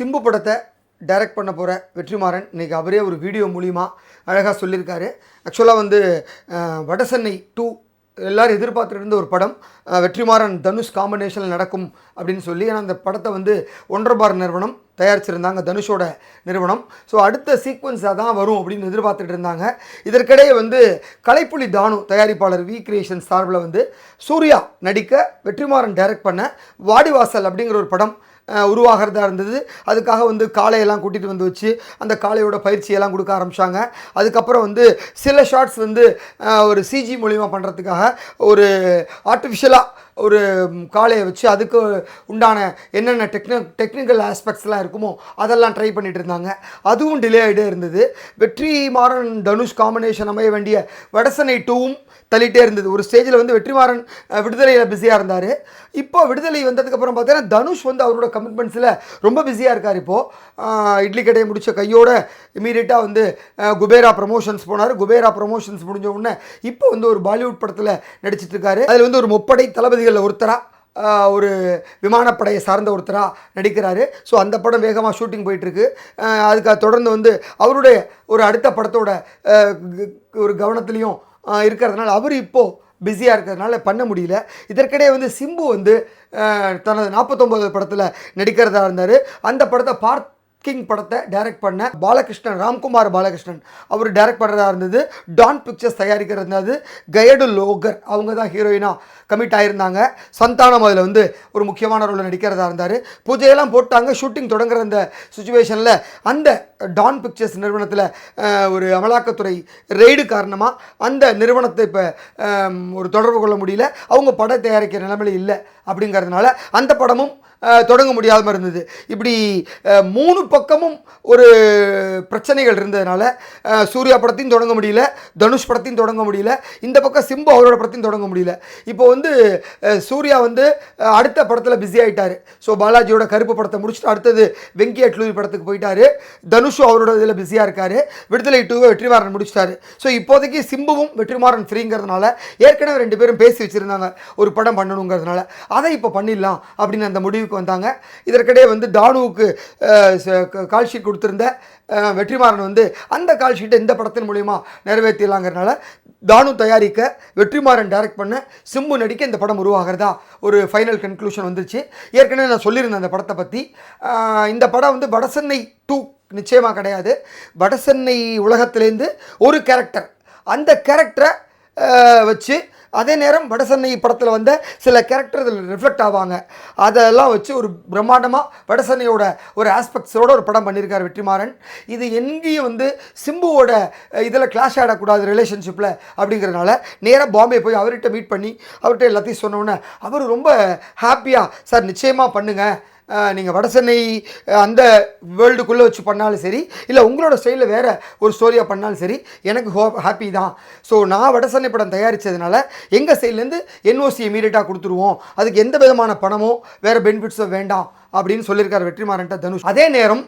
சிம்பு படத்தை டைரக்ட் பண்ண போகிற வெற்றிமாறன். இன்றைக்கி அவரே ஒரு வீடியோ மூலிமா அழகாக சொல்லியிருக்காரு. ஆக்சுவலாக வந்து வடசென்னை டூ எல்லாரும் எதிர்பார்த்துருந்த ஒரு படம். வெற்றிமாறன் தனுஷ் காம்பினேஷனில் நடக்கும் அப்படின்னு சொல்லி ஏன்னா அந்த படத்தை வந்து ஒன்றரை பார் நிறுவனம் தயாரிச்சிருந்தாங்க தனுஷோட நிறுவனம். ஸோ அடுத்த சீக்வன்ஸாக தான் வரும் அப்படின்னு எதிர்பார்த்துட்டு இருந்தாங்க. இதற்கிடையே வந்து கலைப்புலி தானு தயாரிப்பாளர் வி கிரியேஷன் சார்பில் வந்து சூர்யா நடிக்க வெற்றிமாறன் டைரக்ட் பண்ண வாடிவாசல் அப்படிங்கிற ஒரு படம் உருவாகிறதா இருந்தது. அதுக்காக வந்து காளையெல்லாம் கூட்டிகிட்டு வந்து வச்சு அந்த காளையோட பயிற்சியெல்லாம் கொடுக்க ஆரம்பித்தாங்க அதுக்கப்புறம் வந்து சில ஷார்ட்ஸ் வந்து ஒரு சிஜி மூலிமா பண்ணுறதுக்காக ஒரு ஆர்டிஃபிஷியலாக ஒரு காளையை வச்சு அதுக்கு உண்டான என்னென்ன டெக்னி டெக்னிக்கல் ஆஸ்பெக்ட்ஸ்லாம் இருக்குமோ அதெல்லாம் ட்ரை பண்ணிட்டு இருந்தாங்க அதுவும் டிலே ஆகிட்டே இருந்தது. வெற்றி மாறன் தனுஷ் காம்பினேஷன் அமைய வேண்டிய வடசனை டூவும் தள்ளிட்டே இருந்தது. ஒரு ஸ்டேஜில் வந்து வெற்றிமாறன் விடுதலையில் பிஸியாக இருந்தார். இப்போ விடுதலை வந்ததுக்கப்புறம் பார்த்தீங்கன்னா தனுஷ் வந்து அவரோட கமிட்மெண்ட்ஸில் ரொம்ப பிஸியாக இருக்கார் இப்போது இட்லி கடையை முடித்த கையோட இமீடியட்டாக வந்து குபேரா ப்ரமோஷன்ஸ் போனார். குபேரா ப்ரமோஷன்ஸ் முடிஞ்ச உடனே இப்போ வந்து ஒரு பாலிவுட் படத்தில் நடிச்சிட்ருக்காரு அதில் வந்து ஒரு முப்படை நடிகர்களில் ஒருத்தராக ஒரு விமானப்படையை சார்ந்த ஒருத்தராக நடிக்கிறாரு. ஸோ அந்த படம் வேகமாக ஷூட்டிங் போயிட்டுருக்கு. அதுக்கு தொடர்ந்து வந்து அவருடைய ஒரு அடுத்த படத்தோட ஒரு கவனத்துலேயும் இருக்கிறதுனால அவர் இப்போது பிஸியாக இருக்கிறதுனால பண்ண முடியல. இதற்கிடையே வந்து சிம்பு வந்து தனது நாற்பத்தொம்போது படத்தில் நடிக்கிறதா இருந்தார். அந்த படத்தை பார்த்து கிங் படத்தை டைரக்ட் பண்ண பாலகிருஷ்ணன் ராம்குமார் பாலகிருஷ்ணன் அவர் டைரக்ட் பண்ணுறதா இருந்தது. டான் பிக்சர்ஸ் தயாரிக்கிறது இருந்தது. கயடு லோகர் அவங்க தான் ஹீரோயினாக கமிட் ஆகியிருந்தாங்க சந்தானம் அதில் வந்து ஒரு முக்கியமான ரோலில் நடிக்கிறதா இருந்தார். பூஜையெல்லாம் போட்டாங்க. ஷூட்டிங் தொடங்குற அந்த சுச்சுவேஷனில் அந்த டான் பிக்சர்ஸ் நிறுவனத்தில் ஒரு அமலாக்கத்துறை ரெய்டு காரணமாக அந்த நிறுவனத்தை இப்போ ஒரு தொடர்பு கொள்ள முடியல. அவங்க படம் தயாரிக்கிற நிலைமையில இல்லை அப்படிங்கிறதுனால அந்த படமும் தொடங்க முடியாமல் இருந்தது. இப்படி மூணு பக்கமும் ஒரு பிரச்சனைகள் இருந்ததுனால சூர்யா படத்தையும் தொடங்க முடியல. தனுஷ் படத்தையும் தொடங்க முடியல. இந்த பக்கம் சிம்பு அவரோட படத்தையும் தொடங்க முடியல. இப்போ வந்து வந்து சூர்யா வந்து அடுத்த படத்தில் பிஸி ஆகிட்டார் ஸோ பாலாஜியோட கருப்பு படத்தை முடிச்சுட்டு அடுத்தது வெங்கி அட்லூரி படத்துக்கு போயிட்டாரு. தனுஷும் அவரோட இதில் பிஸியாக இருக்கார். விடுதலை டூவை வெற்றிமாறன் முடிச்சிட்டாரு. ஸோ இப்போதைக்கு சிம்புவும் வெற்றிமாறன் ஃப்ரீங்கிறதுனால ஏற்கனவே ரெண்டு பேரும் பேசி வச்சுருந்தாங்க ஒரு படம் பண்ணணுங்கிறதுனால. அதை இப்போ பண்ணிடலாம் அப்படின்னு அந்த முடிவுக்கு வந்தாங்க. இதற்கிடையே வந்து தானுவுக்கு கால் ஷீட் கொடுத்துருந்த வெற்றிமாறன் வந்து அந்த கால் ஷீட்டை இந்த படத்தின் மூலிமா நிறைவேற்றிடலாங்கிறதுனால தானு தயாரிக்க வெற்றிமாறன் டைரக்ட் பண்ண சிம்பு நடிக்க இந்த படம் உருவாகிறதா ஒரு ஃபைனல் கன்க்ளூஷன் வந்துருச்சு. ஏற்கனவே நான் சொல்லியிருந்தேன் அந்த படத்தை பற்றி இந்த படம் வந்து வடசென்னை டூ நிச்சயமாக கிடையாது. வடசென்னை உலகத்திலேருந்து ஒரு கேரக்டர் அந்த கேரக்டரை வச்சு அதே நேரம் வடசென்னை படத்தில் வந்த சில கேரக்டர் இதில் ரிஃப்ளெக்ட் ஆவாங்க. அதெல்லாம் வச்சு ஒரு பிரம்மாண்டமாக வடசென்னையோட ஒரு ஆஸ்பெக்ட்ஸோட ஒரு படம் பண்ணியிருக்கார் வெற்றிமாறன். இது எங்கேயும் வந்து சிம்புவோட இதில் கிளாஷ் ஆடக்கூடாது ரிலேஷன்ஷிப்பில் அப்படிங்கிறதுனால நேராக பாம்பே போய் அவர்கிட்ட மீட் பண்ணி அவர்கிட்ட எல்லாத்தையும் சொன்னோன்னே அவர் ரொம்ப ஹாப்பியாக சார் நிச்சயமாக பண்ணுங்கள் நீங்கள் வடசென்னை சென்னை அந்த வேர்ல்டுக்குள்ளே வச்சு பண்ணாலும் சரி இல்லை உங்களோட ஸ்டைலில் வேறு ஒரு ஸ்டோரியாக பண்ணாலும் சரி எனக்கு ஹோ ஹாப்பி தான். ஸோ நான் வடசென்னை படம் தயாரித்ததுனால எங்கள் சைட்லேருந்து என்ஓசி இமீடியட்டாக கொடுத்துருவோம். அதுக்கு எந்த விதமான பணமோ வேறு பெனிஃபிட்ஸோ வேண்டாம் அப்படின்னு சொல்லியிருக்காரு வெற்றிமாறன்ட்ட தனுஷ். அதே நேரம்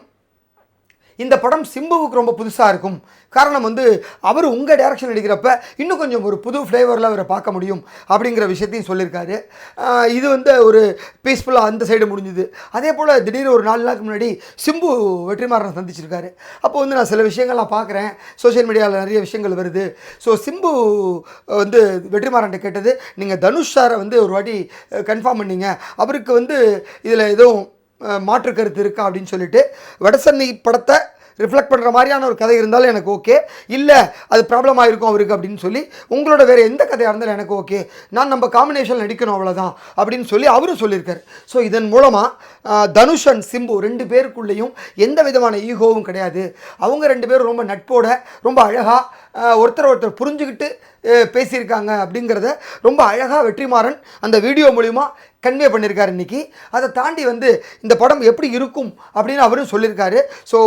இந்த படம் சிம்புவுக்கு ரொம்ப புதுசாக இருக்கும். காரணம் வந்து அவர் உங்கள் டேரக்ஷன் எடுக்கிறப்ப இன்னும் கொஞ்சம் ஒரு புது ஃப்ளேவரில் அவரை பார்க்க முடியும் அப்படிங்கிற விஷயத்தையும் சொல்லியிருக்காரு. இது வந்து ஒரு பீஸ்ஃபுல்லாக அந்த சைடு முடிஞ்சுது. அதே போல் திடீர்னு ஒரு நாலு நாளுக்கு முன்னாடி சிம்பு வெற்றிமாறனை சந்திச்சிருக்காரு. அப்போ வந்து நான் சில விஷயங்கள்லாம் பார்க்குறேன். சோஷியல் மீடியாவில் நிறைய விஷயங்கள் வருது. ஸோ சிம்பு வந்து வெற்றிமாறன்ட்ட கேட்டது நீங்கள் தனுஷ் சாரை வந்து ஒரு வாட்டி கன்ஃபார்ம் பண்ணீங்க. அவருக்கு வந்து இதில் எதுவும் மாற்று கருத்து இருக்கா? அப்படின்னு சொல்லிட்டு வடசென்னை படத்தை ரிஃப்ளெக்ட் பண்ணுற மாதிரியான ஒரு கதை இருந்தாலும் எனக்கு ஓகே இல்லை அது ப்ராப்ளம் ஆயிருக்கும் அவருக்கு அப்படின்னு சொல்லி உங்களோட வேறு எந்த கதையாக இருந்தாலும் எனக்கு ஓகே நான் நம்ம காம்பினேஷன் நடிக்கணும் அவ்வளோதான் அப்படின்னு சொல்லி அவரும் சொல்லியிருக்காரு. ஸோ இதன் மூலமாக தனுஷ் அண்ட் சிம்பு ரெண்டு பேருக்குள்ளேயும் எந்த விதமான ஈகோவும் கிடையாது. அவங்க ரெண்டு பேரும் ரொம்ப நட்போட ரொம்ப அழகாக ஒருத்தர் ஒருத்தர் புரிஞ்சுக்கிட்டு பேசியிருக்காங்க அப்படிங்கிறத ரொம்ப அழகாக வெற்றிமாறன் அந்த வீடியோ மூலிமா கன்வே பண்ணியிருக்காரு இன்றைக்கி அதை தாண்டி வந்து இந்த படம் எப்படி இருக்கும் அப்படின்னு அவரும் சொல்லியிருக்காரு. ஸோ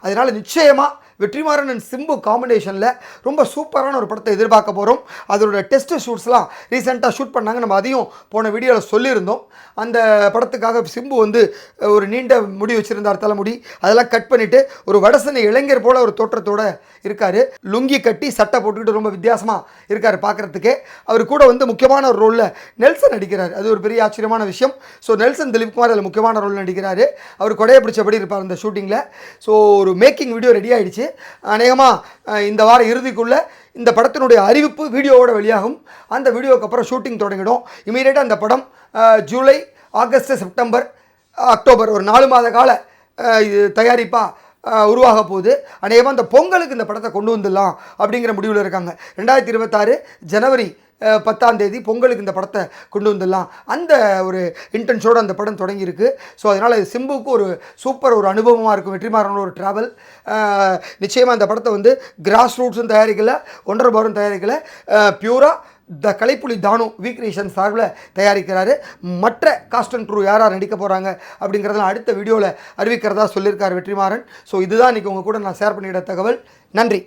அதனால் நிச்சயமாக வெற்றிமாறன் அண்ட் சிம்பு காம்பினேஷனில் ரொம்ப சூப்பரான ஒரு படத்தை எதிர்பார்க்க போகிறோம் அதோட டெஸ்ட் ஷூட்ஸ்லாம் ரீசெண்டாக ஷூட் பண்ணாங்க. நம்ம அதையும் போன வீடியோவில் சொல்லியிருந்தோம். அந்த படத்துக்காக சிம்பு வந்து ஒரு நீண்ட முடி வச்சுருந்தார் தலைமுடி. அதெல்லாம் கட் பண்ணிவிட்டு ஒரு வடசனை இளைஞர் போல ஒரு தோற்றத்தோட இருக்கார். லுங்கி கட்டி சட்டை போட்டுக்கிட்டு ரொம்ப வித்தியாசமாக இருக்கார் பார்க்குறதுக்கே அவர் கூட வந்து முக்கியமான ஒரு ரோலில் நெல்சன் நடிக்கிறார். அது ஒரு பெரிய ஆச்சரியமான விஷயம். ஸோ நெல்சன் திலீப்குமார் அதில் முக்கியமான ரோல் நடிக்கிறார். அவர் கொடையை பிடிச்சபடி இருப்பார் அந்த ஷூட்டிங்கில் ஸோ ஒரு மேக்கிங் வீடியோ ரெடி ஆகிடுச்சு அநேகமாக இந்த வார இறுதிக்குள்ளே இந்த படத்தினுடைய அறிவிப்பு வீடியோவோட வெளியாகும். அந்த வீடியோவுக்கு அப்புறம் ஷூட்டிங் தொடங்கிடும். இமீடியட்டாக அந்த படம் ஜூலை ஆகஸ்ட் செப்டம்பர் அக்டோபர் ஒரு நாலு மாத கால இது தயாரிப்பாக உருவாக போகுது. அநேகமாக அந்த பொங்கலுக்கு இந்த படத்தை கொண்டு வந்துடலாம் அப்படிங்கிற முடிவில் இருக்காங்க. ரெண்டாயிரத்தி இருபத்தாறு ஜனவரி பத்தாம் தேதி பொங்கலுக்கு இந்த படத்தை கொண்டு வந்துடலாம். அந்த ஒரு இன்டென்ஷோடு அந்த படம் தொடங்கியிருக்கு. ஸோ அதனால் சிம்புக்கு ஒரு சூப்பர் ஒரு அனுபவமாக இருக்கும். வெற்றிமாறனோட ஒரு ட்ராவல் நிச்சயமாக அந்த படத்தை வந்து கிராஸ் ரூட்ஸும் தயாரிக்கலை ஒன்றரை பவரும் தயாரிக்கல. பியூராக த கலைப்புலி தானு வி கிரியேஷன் சார்பில் தயாரிக்கிறாரு. மற்ற காஸ்ட் அண்ட் க்ரூ யார் யார் நடிக்க போகிறாங்க அப்படிங்கிறதெல்லாம் அடுத்த வீடியோவில் அறிவிக்கிறதா சொல்லியிருக்கார் வெற்றிமாறன். ஸோ இதுதான் இன்றைக்கி உங்கள் கூட நான் ஷேர் பண்ணிவிட தகவல். நன்றி.